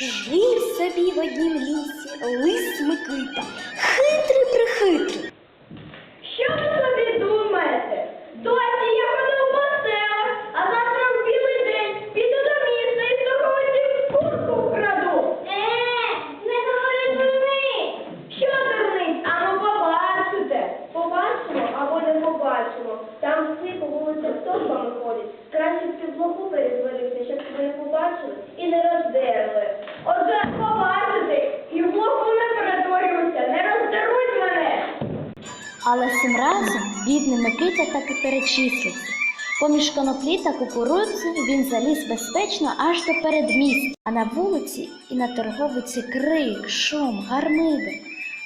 Жив собі в однім лісі лис Микита, хитрий прихитрий. Що ви собі думаєте? Досі я ходив по селах, а завтра в білий день піду до міста і з курку вкраду. Е, не говори дурниць. Що дурниць? А ну побачите. Побачимо або не побачимо. Там всі по вулицях торбами ходять. Краще б підлогу перезвалився, щоб ви не побачили і не роздерли. Отже, побачите, і в лоху не перетворююся, не роздеруть мене. Але цим разом бідний Микита таки перечислився. Поміж коноплі та кукурудзи він заліз безпечно аж до передмістя, а на вулиці і на торговиці крик, шум, гармиди.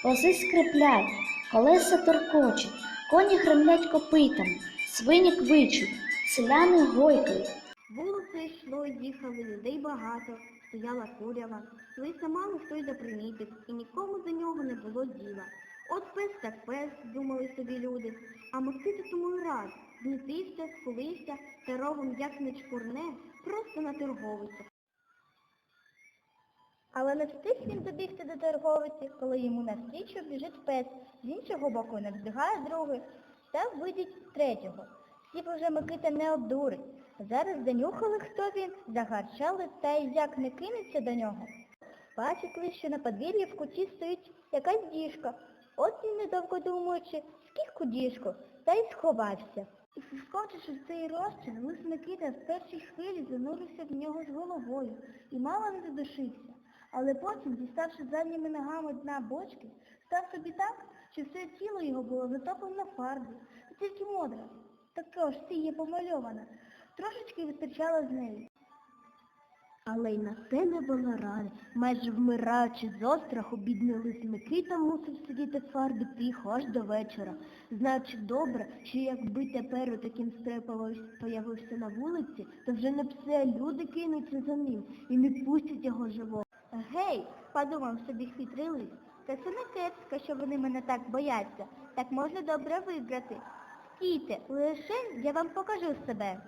Вози скриплять, колеса торкочуть, коні гремлять копитами, свині квичуть, селяни гойкають. Вулицею йшло й їхали людей багато, стояла курява, лиса мало хто й запримітив, і нікому до нього не було діла. Так пес, думали собі люди, а Микита тому й рад, знітився, схилився та ровом як не чпурне, просто на торговицю. Але не встиг він добігти до торговиці, коли йому навстрічу біжить пес, з іншого боку не вздигає другий, та видить третього. Всі б уже Микита не обдурить. Зараз занюхали, хто він, загарчали, та й як не кинеться до нього. Бачить лише, що на подвір'ї в куті стоїть якась діжка. От він, недовго думаючи, скільки діжку, та й сховався. І вскочивши в цей розчин, лис Микита в першій хвилі занурився в нього з головою і мало не задушився. Але потім, діставши задніми ногами дна бочки, став собі так, що все тіло його було затоплено і тільки модра, також сіє помальована, трошечки вистачало з неї. Але й на це не було ради. Майже вмираючи з остраху, бідний лис Микита мусив сидіти в фарбі тихо аж до вечора, знаючи добре, що якби тепер у таким появився на вулиці, то вже не а люди кинуться за ним і не пустять його живого. Гей, подумав собі хитрий лис, та це не кепсько, що вони мене так бояться. Так можна добре виграти. Стійте, лише я вам покажу себе.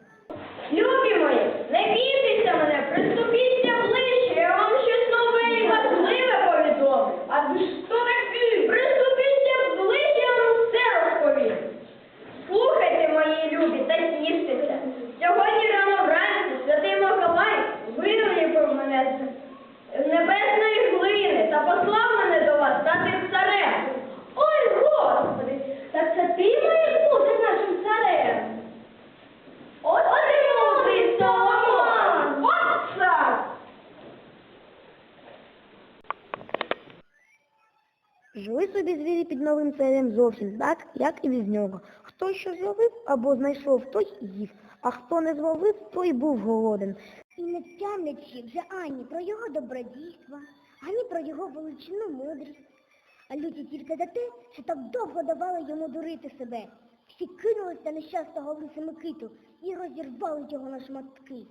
Любі мої, не бійтеся мене, приступіться ближче, я вам щось нове і важливе повідомлю. А ви ж хто такий? Приступіться ближче, я вам все розповім. Слухайте, мої любі, та тіштеся. Сьогодні рано вранці святий Миколай виліпив мене з небесної глини та послав мене до вас стати царем. Ой, Господи, так це ти маєш бути нашим царем? От ти Соломон! От цар! Жили собі звірі під новим царем зовсім так, як і без нього. Хто що зловив або знайшов, той їв, а хто не зловив, той був голоден. І не тямлячи вже ані про його добродійства, ані про його величину мудрість. А люди тільки за те, що так довго давали йому дурити себе. Всі кинулись на нещасного лиса і розірвали його на шматки.